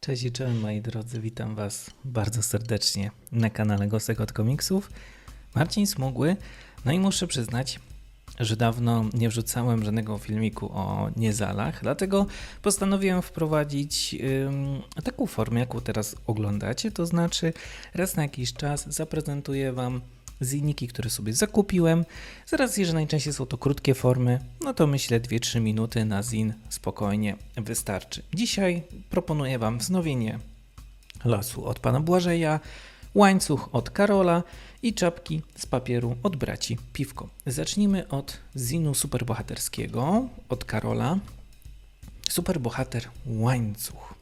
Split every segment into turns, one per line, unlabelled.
Cześć i czołem moi drodzy, witam was bardzo serdecznie na kanale Gosek od Komiksów. Marcin Smugły, no i muszę przyznać, że dawno nie wrzucałem żadnego filmiku o niezalach, dlatego postanowiłem wprowadzić ym, taką formę, jaką teraz oglądacie, to znaczy raz na jakiś czas zaprezentuję wam ziniki, które sobie zakupiłem. Z racji, że najczęściej są to krótkie formy, no to myślę 2-3 minuty na zin spokojnie wystarczy. Dzisiaj proponuję Wam wznowienie lasu od pana Błażeja, łańcuch od Karola i czapki z papieru od braci Piwko. Zacznijmy od zinu superbohaterskiego od Karola. Superbohater łańcuch.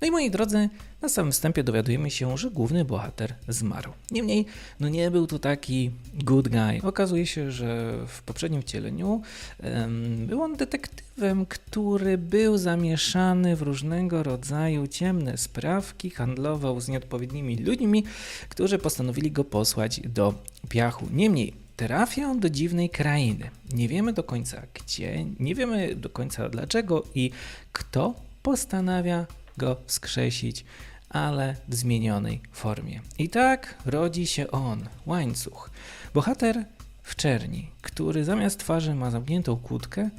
No i moi drodzy, na samym wstępie dowiadujemy się, że główny bohater zmarł. Niemniej, no nie był to taki good guy. Okazuje się, że w poprzednim wcieleniu em, był on detektywem, który był zamieszany w różnego rodzaju ciemne sprawki, handlował z nieodpowiednimi ludźmi, którzy postanowili go posłać do piachu. Niemniej, trafia on do dziwnej krainy. Nie wiemy do końca gdzie, nie wiemy do końca dlaczego i kto postanawia go skrzesić, ale w zmienionej formie. I tak rodzi się on, łańcuch. Bohater w czerni, który zamiast twarzy ma zamkniętą kłódkę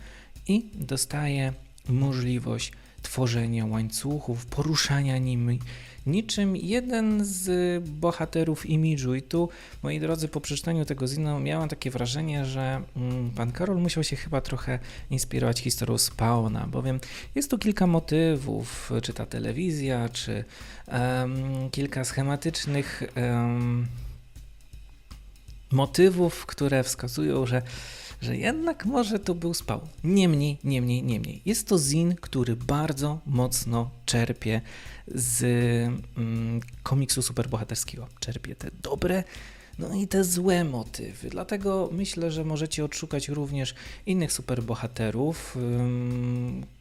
i dostaje możliwość tworzenia łańcuchów, poruszania nimi, niczym jeden z bohaterów imidżu. I tu, moi drodzy, po przeczytaniu tego zinu miałem takie wrażenie, że mm, pan Karol musiał się chyba trochę inspirować historią Spawna, bowiem jest tu kilka motywów, czy ta telewizja, czy em, kilka schematycznych em, motywów, które wskazują, że że jednak może to był spał. Niemniej, niemniej, niemniej. Jest to zin, który bardzo mocno czerpie z mm, komiksu superbohaterskiego. Czerpie te dobre, no i te złe motywy. Dlatego myślę, że możecie odszukać również innych superbohaterów,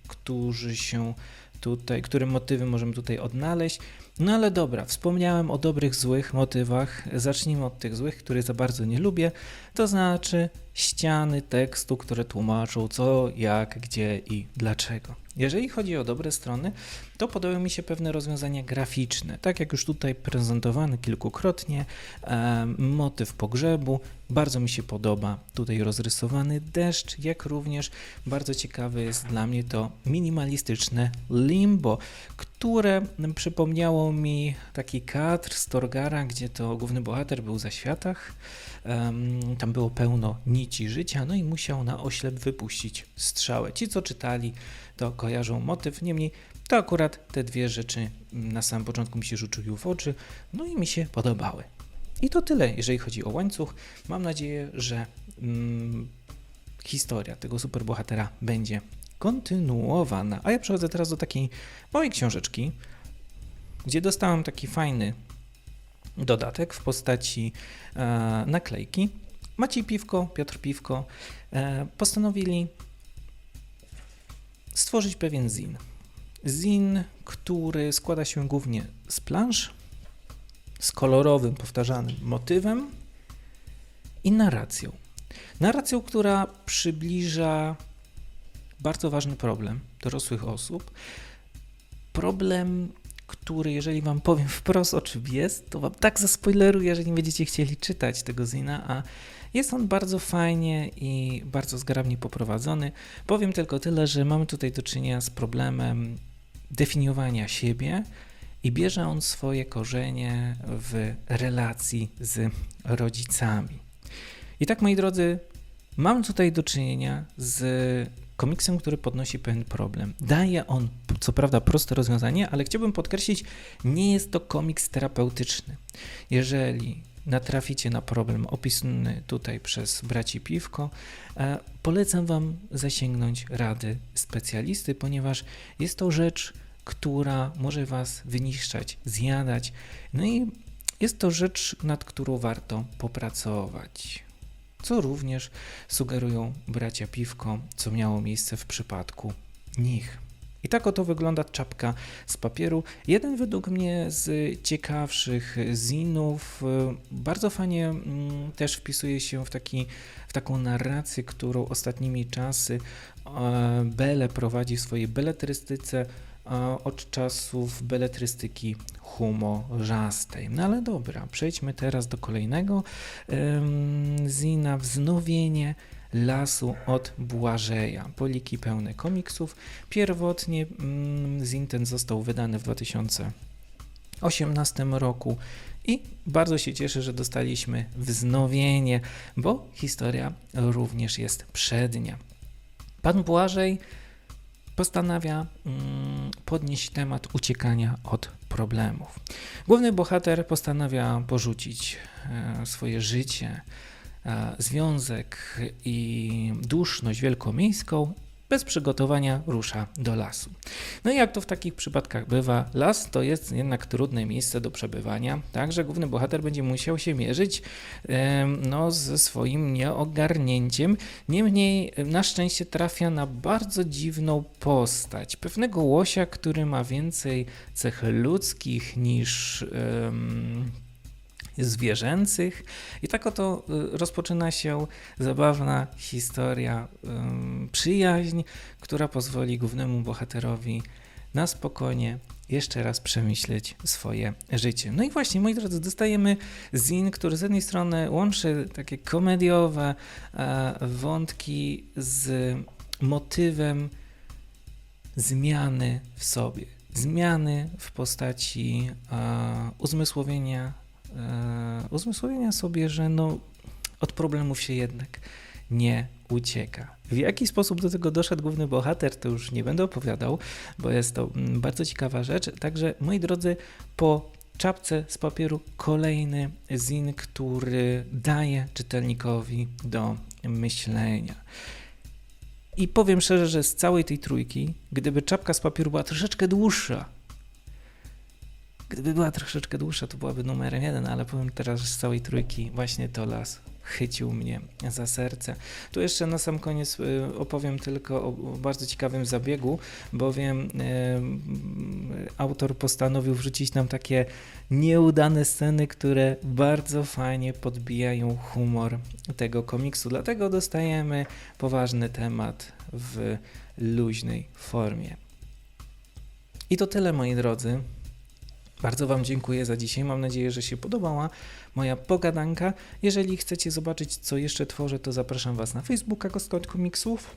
którzy się tutaj, które motywy możemy tutaj odnaleźć. No ale dobra, wspomniałem o dobrych, złych motywach. Zacznijmy od tych złych, które za bardzo nie lubię. To znaczy ściany tekstu, które tłumaczą co, jak, gdzie i dlaczego. Jeżeli chodzi o dobre strony, to podobają mi się pewne rozwiązania graficzne. Tak jak już tutaj prezentowany kilkukrotnie, e, motyw pogrzebu bardzo mi się podoba. Tutaj rozrysowany deszcz, jak również bardzo ciekawe jest dla mnie to minimalistyczne limbo, przypomniało mi taki kadr z Torgara, gdzie to główny bohater był za światach. Tam było pełno nici życia, no i musiał na oślep wypuścić strzałę. Ci, co czytali, to kojarzą motyw. Niemniej to akurat te dwie rzeczy na samym początku mi się rzuciły w oczy, no i mi się podobały. I to tyle, jeżeli chodzi o łańcuch. Mam nadzieję, że mm, historia tego superbohatera będzie kontynuowana. A ja przechodzę teraz do takiej małej książeczki, gdzie dostałem taki fajny dodatek w postaci e, naklejki. Maciej Piwko, Piotr Piwko e, postanowili stworzyć pewien zin. Zin, który składa się głównie z plansz, z kolorowym, powtarzanym motywem i narracją. Narracją, która przybliża bardzo ważny problem dorosłych osób. Problem, który, jeżeli Wam powiem wprost, o czym jest, to Wam tak zaspoileruję, że nie będziecie chcieli czytać tego zina, a jest on bardzo fajnie i bardzo zgrabnie poprowadzony. Powiem tylko tyle, że mamy tutaj do czynienia z problemem definiowania siebie i bierze on swoje korzenie w relacji z rodzicami. I tak, moi drodzy, mam tutaj do czynienia z komiksem, który podnosi pewien problem. Daje on, co prawda, proste rozwiązanie, ale chciałbym podkreślić, nie jest to komiks terapeutyczny. Jeżeli natraficie na problem opisany tutaj przez braci Piwko, e, polecam Wam zasięgnąć rady specjalisty, ponieważ jest to rzecz, która może Was wyniszczać, zjadać. No i jest to rzecz, nad którą warto popracować. Co również sugerują bracia Piwko, co miało miejsce w przypadku nich. I tak oto wygląda czapka z papieru. Jeden według mnie z ciekawszych zinów. Bardzo fajnie mm, też wpisuje się w, taki, w taką narrację, którą ostatnimi czasy e, Bele prowadzi w swojej beletrystyce. Od czasów beletrystyki humorzastej. No ale dobra, przejdźmy teraz do kolejnego zina Wznowienie lasu od Błażeja. Poliki pełne komiksów. Pierwotnie mm, zin ten został wydany w 2018 roku i bardzo się cieszę, że dostaliśmy wznowienie, bo historia również jest przednia. Pan Błażej postanawia mm, podnieść temat uciekania od problemów. Główny bohater postanawia porzucić e, swoje życie, e, związek i duszność wielkomiejską. Bez przygotowania rusza do lasu. No i jak to w takich przypadkach bywa, las to jest jednak trudne miejsce do przebywania, także główny bohater będzie musiał się mierzyć no, ze swoim nieogarnięciem. Niemniej na szczęście trafia na bardzo dziwną postać. Pewnego łosia, który ma więcej cech ludzkich niż zwierzęcych. I tak oto y, rozpoczyna się zabawna historia, przyjaźń, która pozwoli głównemu bohaterowi na spokojnie jeszcze raz przemyśleć swoje życie. No i właśnie, moi drodzy, dostajemy zin, który z jednej strony łączy takie komediowe e, wątki z motywem zmiany w sobie. Zmiany w postaci e, uzmysłowienia, e, uzmysłowienia sobie, że no, od problemów się jednak nie ucieka. W jaki sposób do tego doszedł główny bohater, to już nie będę opowiadał, bo jest to mm, bardzo ciekawa rzecz. Także, moi drodzy, po czapce z papieru kolejny zin, który daje czytelnikowi do myślenia. I powiem szczerze, że z całej tej trójki, gdyby czapka z papieru była troszeczkę dłuższa, gdyby była troszeczkę dłuższa, to byłaby numerem jeden, ale powiem teraz, z całej trójki właśnie to las chycił mnie za serce. Tu jeszcze na sam koniec y, opowiem tylko o bardzo ciekawym zabiegu, bowiem y, autor postanowił wrzucić nam takie nieudane sceny, które bardzo fajnie podbijają humor tego komiksu. Dlatego dostajemy poważny temat w luźnej formie. I to tyle, moi drodzy. Bardzo Wam dziękuję za dzisiaj. Mam nadzieję, że się podobała moja pogadanka. Jeżeli chcecie zobaczyć, co jeszcze tworzę, to zapraszam Was na Facebooka Kostkot Komiksów.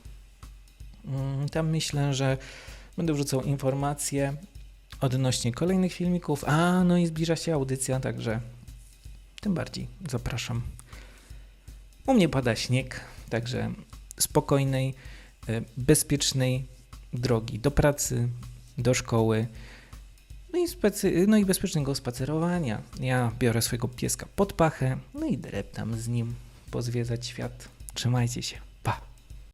Mm, Tam myślę, że będę wrzucał informacje odnośnie kolejnych filmików. A, no i zbliża się audycja, także tym bardziej zapraszam. U mnie pada śnieg, także spokojnej, e, bezpiecznej drogi do pracy, do szkoły. No i, specy, no i bezpiecznego spacerowania. Ja biorę swojego pieska pod pachę, no i dreptam z nim pozwiedzać świat. Trzymajcie się.